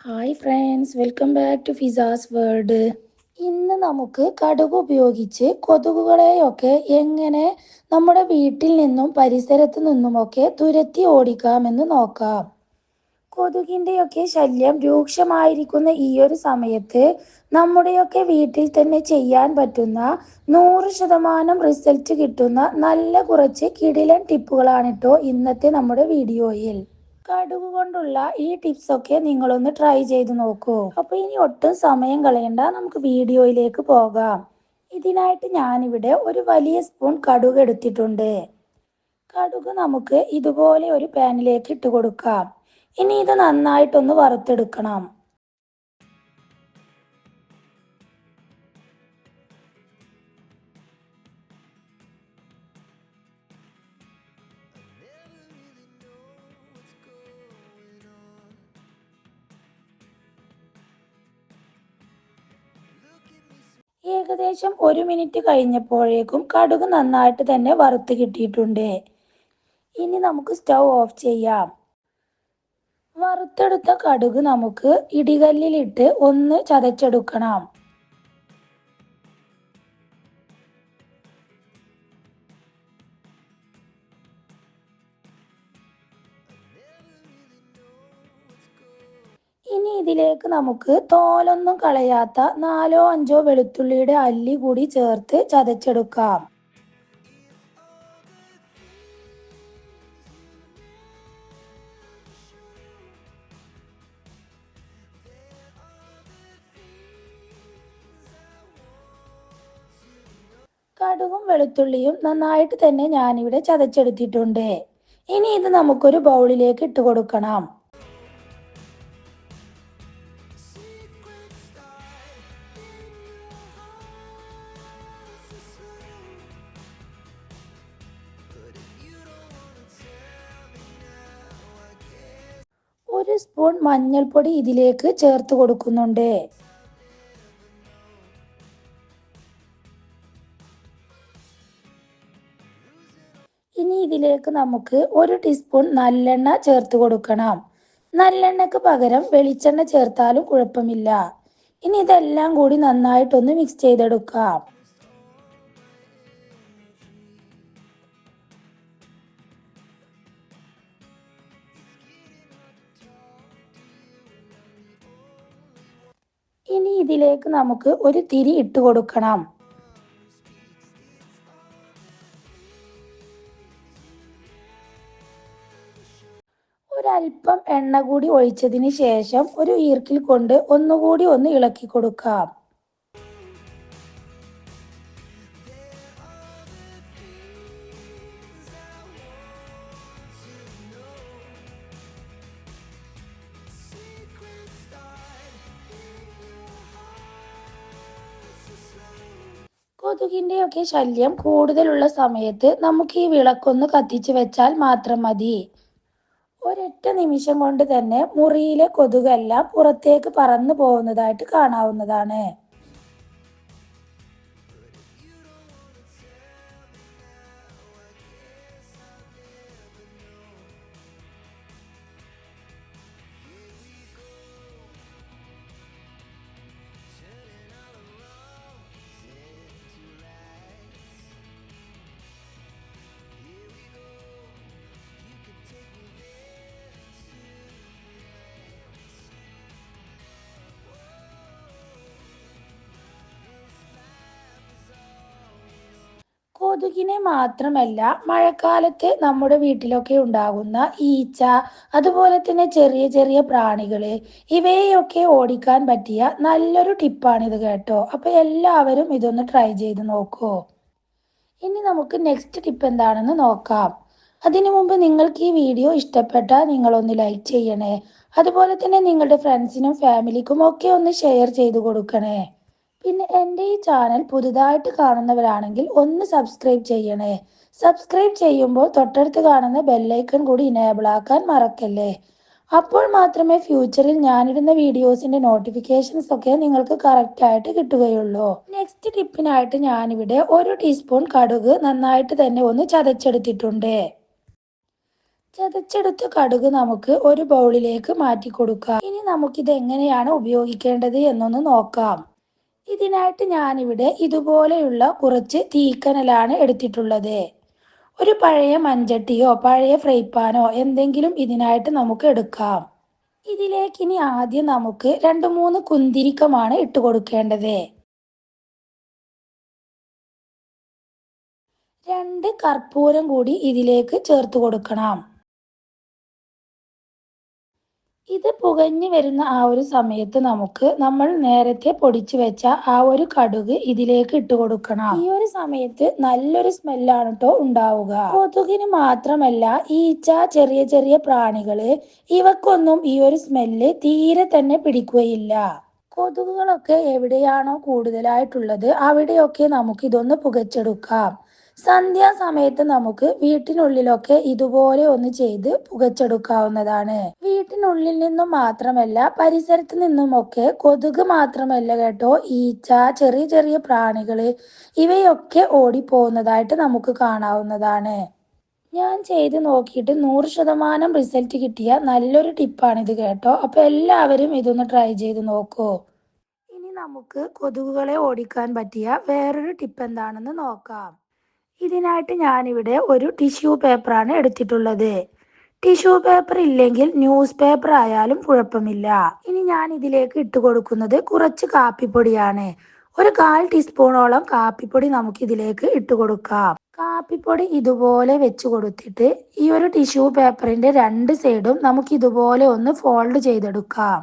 Hi friends welcome back to Fiza's world ഇന്ന് നമുക്ക് കടുക് ഉപയോഗിച്ച് കൊതുകുകളെയൊക്കെ എങ്ങനെ നമ്മുടെ വീട്ടിൽ നിന്നും പരിസരത്ത് നിന്നുമൊക്കെ തുരത്തി ഓടിക്കാമെന്ന് നോക്കാം. കൊതുകിന്റെയൊക്കെ ശല്യം രൂക്ഷമായിരിക്കുന്ന ഈ ഒരു സമയത്ത് നമ്മുടെയൊക്കെ വീട്ടിൽ തന്നെ ചെയ്യാൻ പറ്റുന്ന നൂറ് ശതമാനം റിസൾട്ട് കിട്ടുന്ന നല്ല കുറച്ച് കിടിലൻ ടിപ്പുകളാണ് കേട്ടോ ഇന്നത്തെ നമ്മുടെ വീഡിയോയിൽ. കടുക് കൊണ്ടുള്ള ഈ ടിപ്സ് ഒക്കെ നിങ്ങളൊന്ന് ട്രൈ ചെയ്ത് നോക്കൂ. അപ്പൊ ഇനി ഒട്ടും സമയം കളയണ്ട നമുക്ക് വീഡിയോയിലേക്ക് പോകാം. ഇതിനായിട്ട് ഞാനിവിടെ ഒരു വലിയ സ്പൂൺ കടുക് എടുത്തിട്ടുണ്ട്. കടുക് നമുക്ക് ഇതുപോലെ ഒരു പാനിലേക്ക് ഇട്ട് കൊടുക്കാം. ഇനി ഇത് നന്നായിട്ടൊന്ന് വറുത്തെടുക്കണം. ഏകദേശം ഒരു മിനിറ്റ് കഴിഞ്ഞപ്പോഴേക്കും കടുക് നന്നായിട്ട് തന്നെ വറുത്ത് കിട്ടിയിട്ടുണ്ട്. ഇനി നമുക്ക് സ്റ്റൗ ഓഫ് ചെയ്യാം. വറുത്തെടുത്ത കടുക് നമുക്ക് ഇടികല്ലിലിട്ട് ഒന്ന് ചതച്ചെടുക്കണം. ഇതിലേക്ക് നമുക്ക് തോലൊന്നും കളയാത്ത നാലോ അഞ്ചോ വെളുത്തുള്ളിയുടെ അല്ലി കൂടി ചേർത്ത് ചതച്ചെടുക്കാം. കടുകും വെളുത്തുള്ളിയും നന്നായിട്ട് തന്നെ ഞാനിവിടെ ചതച്ചെടുത്തിട്ടുണ്ട്. ഇനി ഇത് നമുക്കൊരു ബൗളിലേക്ക് ഇട്ട് കൊടുക്കണം. സ്പൂൺ മഞ്ഞൾപ്പൊടി ഇതിലേക്ക് ചേർത്ത് കൊടുക്കുന്നുണ്ട്. ഇനി ഇതിലേക്ക് നമുക്ക് ഒരു ടീസ്പൂൺ നല്ലെണ്ണ ചേർത്ത് കൊടുക്കണം. നല്ലെണ്ണക്ക് പകരം വെളിച്ചെണ്ണ ചേർത്താലും കുഴപ്പമില്ല. ഇനി ഇതെല്ലാം കൂടി നന്നായിട്ടൊന്ന് മിക്സ് ചെയ്തെടുക്കാം. ഇതിലേക്ക് നമുക്ക് ഒരു തിരി ഇട്ട് കൊടുക്കണം. ഒരല്പം എണ്ണ കൂടി ഒഴിച്ചതിന് ശേഷം ഒരു ഈർക്കിൽ കൊണ്ട് ഒന്നുകൂടി ഒന്ന് ഇളക്കി കൊടുക്കാം. കൊതുകിന്റെയൊക്കെ ശല്യം കൂടുതലുള്ള സമയത്ത് നമുക്ക് ഈ വിളക്കൊന്ന് കത്തിച്ചു വെച്ചാൽ മാത്രം മതി. ഒരൊറ്റ നിമിഷം കൊണ്ട് തന്നെ മുറിയിലെ കൊതുകെല്ലാം പുറത്തേക്ക് പറന്നു പോകുന്നതായിട്ട് കാണാവുന്നതാണ്. കൊതുകിനെ മാത്രമല്ല മഴക്കാലത്ത് നമ്മുടെ വീട്ടിലൊക്കെ ഉണ്ടാകുന്ന ഈച്ച അതുപോലെ തന്നെ ചെറിയ ചെറിയ പ്രാണികൾ ഇവയെയൊക്കെ ഓടിക്കാൻ പറ്റിയ നല്ലൊരു ടിപ്പാണിത് കേട്ടോ. അപ്പൊ എല്ലാവരും ഇതൊന്ന് ട്രൈ ചെയ്ത് നോക്കൂ. ഇനി നമുക്ക് നെക്സ്റ്റ് ടിപ്പ് എന്താണെന്ന് നോക്കാം. അതിനു മുമ്പ് നിങ്ങൾക്ക് ഈ വീഡിയോ ഇഷ്ടപ്പെട്ടാൽ നിങ്ങളൊന്ന് ലൈക്ക് ചെയ്യണേ. അതുപോലെ തന്നെ നിങ്ങളുടെ ഫ്രണ്ട്സിനും ഫാമിലിക്കും ഒക്കെ ഒന്ന് ഷെയർ ചെയ്ത് കൊടുക്കണേ. പിന്നെ എന്റെ ഈ ചാനൽ പുതുതായിട്ട് കാണുന്നവരാണെങ്കിൽ ഒന്ന് സബ്സ്ക്രൈബ് ചെയ്യണേ. സബ്സ്ക്രൈബ് ചെയ്യുമ്പോൾ തൊട്ടടുത്ത് കാണുന്ന ബെല്ലൈക്കൺ കൂടി ഇനേബിൾ ആക്കാൻ മറക്കല്ലേ. അപ്പോൾ മാത്രമേ ഫ്യൂച്ചറിൽ ഞാനിടുന്ന വീഡിയോസിന്റെ നോട്ടിഫിക്കേഷൻസ് ഒക്കെ നിങ്ങൾക്ക് കറക്റ്റ് ആയിട്ട് കിട്ടുകയുള്ളൂ. നെക്സ്റ്റ് ടിപ്പിനായിട്ട് ഞാനിവിടെ ഒരു ടീസ്പൂൺ കടുക് നന്നായിട്ട് തന്നെ ഒന്ന് ചതച്ചെടുത്തിട്ടുണ്ട്. ചതച്ചെടുത്ത കടുക് നമുക്ക് ഒരു ബൗളിലേക്ക് മാറ്റി കൊടുക്കാം ഇനി നമുക്കിത് എങ്ങനെയാണ് ഉപയോഗിക്കേണ്ടത് എന്നൊന്ന് നോക്കാം. ഇതിനായിട്ട് ഞാനിവിടെ ഇതുപോലെയുള്ള കുറച്ച് തീക്കനലാണ് എടുത്തിട്ടുള്ളത്. ഒരു പഴയ മൺചട്ടിയോ പഴയ ഫ്രൈ പാനോ എന്തെങ്കിലും ഇതിനായിട്ട് നമുക്ക് എടുക്കാം. ഇതിലേക്ക് ഇനി ആദ്യം നമുക്ക് രണ്ട് മൂന്ന് കുന്തിരിക്കമാണ് ഇട്ട് കൊടുക്കേണ്ടത്. രണ്ട് കർപ്പൂരം കൂടി ഇതിലേക്ക് ചേർത്ത് കൊടുക്കണം. ഇത് പുകഞ്ഞു വരുന്ന ആ ഒരു സമയത്ത് നമുക്ക് നമ്മൾ നേരത്തെ പൊടിച്ചു വെച്ച ആ ഒരു കടുക് ഇതിലേക്ക് ഇട്ട് കൊടുക്കണം. ഈ ഒരു സമയത്ത് നല്ലൊരു സ്മെല്ലാണ് കേട്ടോ ഉണ്ടാവുക. കൊതുകിന് മാത്രമല്ല ഈച്ച ചെറിയ ചെറിയ പ്രാണികൾ ഇവക്കൊന്നും ഈ ഒരു സ്മെല്ല് തീരെ തന്നെ പിടിക്കുകയില്ല. കൊതുകുകളൊക്കെ എവിടെയാണോ കൂടുതലായിട്ടുള്ളത് അവിടെയൊക്കെ നമുക്ക് ഇതൊന്ന് പുകച്ചെടുക്കാം. സന്ധ്യാസമയത്ത് നമുക്ക് വീട്ടിനുള്ളിലൊക്കെ ഇതുപോലെ ഒന്ന് ചെയ്ത് പുകച്ചെടുക്കാവുന്നതാണ്. വീട്ടിനുള്ളിൽ നിന്നും മാത്രമല്ല പരിസരത്ത് നിന്നുമൊക്കെ കൊതുക് മാത്രമല്ല കേട്ടോ ഈച്ച ചെറിയ ചെറിയ പ്രാണികൾ ഇവയൊക്കെ ഓടിപ്പോകുന്നതായിട്ട് നമുക്ക് കാണാവുന്നതാണ്. ഞാൻ ചെയ്ത് നോക്കിയിട്ട് നൂറ് ശതമാനം റിസൾട്ട് കിട്ടിയ നല്ലൊരു ടിപ്പാണിത് കേട്ടോ. അപ്പോൾ എല്ലാവരും ഇതൊന്ന് ട്രൈ ചെയ്ത് നോക്കൂ. ഇനി നമുക്ക് കൊതുകുകളെ ഓടിക്കാൻ പറ്റിയ വേറൊരു ടിപ്പ് എന്താണെന്ന് നോക്കാം. ഇതിനായിട്ട് ഞാനിവിടെ ഒരു ടിഷ്യൂ പേപ്പറാണ് എടുത്തിട്ടുള്ളത്. ടിഷ്യൂ പേപ്പർ ഇല്ലെങ്കിൽ ന്യൂസ് പേപ്പർ ആയാലും കുഴപ്പമില്ല. ഇനി ഞാൻ ഇതിലേക്ക് ഇട്ട് കൊടുക്കുന്നത് കുറച്ച് കാപ്പിപ്പൊടിയാണ്. ഒരു കാൽ ടീസ്പൂണോളം കാപ്പിപ്പൊടി നമുക്ക് ഇതിലേക്ക് ഇട്ട് കൊടുക്കാം. കാപ്പിപ്പൊടി ഇതുപോലെ വെച്ച് കൊടുത്തിട്ട് ഈ ഒരു ടിഷ്യൂ പേപ്പറിന്റെ രണ്ട് സൈഡും നമുക്ക് ഇതുപോലെ ഒന്ന് ഫോൾഡ് ചെയ്തെടുക്കാം.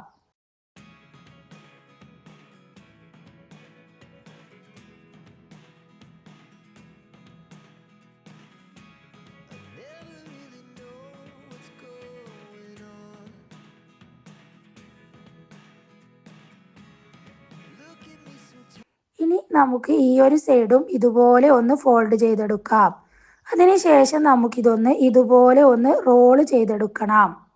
ഇനി നമുക്ക് ഈ ഒരു സൈഡും ഇതുപോലെ ഒന്ന് ഫോൾഡ് ചെയ്തെടുക്കാം. അതിനുശേഷം നമുക്കിതൊന്ന് ഇതുപോലെ ഒന്ന് റോൾ ചെയ്തെടുക്കണം.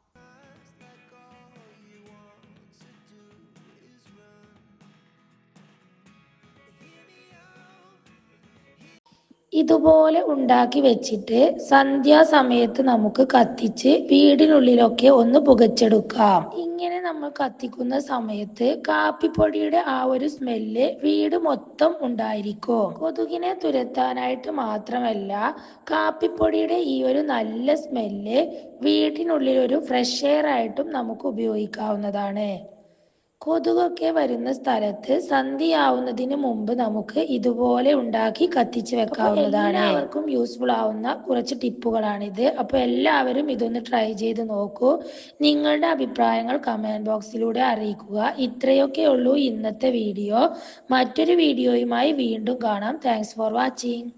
ഇതുപോലെ ഉണ്ടാക്കി വെച്ചിട്ട് സന്ധ്യാസമയത്ത് നമുക്ക് കത്തിച്ച് വീടിനുള്ളിലൊക്കെ ഒന്ന് പുകച്ചെടുക്കാം. ഇങ്ങനെ നമ്മൾ കത്തിക്കുന്ന സമയത്ത് കാപ്പിപ്പൊടിയുടെ ആ ഒരു സ്മെല്ല് വീട് മൊത്തം ഉണ്ടായിരിക്കും. കൊതുകിനെ തുരത്താനായിട്ട് മാത്രമല്ല കാപ്പിപ്പൊടിയുടെ ഈ ഒരു നല്ല സ്മെല്ല് വീട്ടിനുള്ളിൽ ഒരു ഫ്രഷ് എയർ ആയിട്ടും നമുക്ക് ഉപയോഗിക്കാവുന്നതാണ്. കൊതുകൊക്കെ വരുന്ന സ്ഥലത്ത് സന്ധിയാവുന്നതിന് മുമ്പ് നമുക്ക് ഇതുപോലെ ഉണ്ടാക്കി കത്തിച്ച് വെക്കാവുന്നതാണ്. എല്ലാവർക്കും യൂസ്ഫുൾ ആവുന്ന കുറച്ച് ടിപ്പുകളാണിത്. അപ്പോൾ എല്ലാവരും ഇതൊന്ന് ട്രൈ ചെയ്ത് നോക്കൂ. നിങ്ങളുടെ അഭിപ്രായങ്ങൾ കമന്റ് ബോക്സിലൂടെ അറിയിക്കുക. ഇത്രയൊക്കെ ഉള്ളൂ ഇന്നത്തെ വീഡിയോ മറ്റൊരു വീഡിയോയുമായി വീണ്ടും കാണാം. Thanks for watching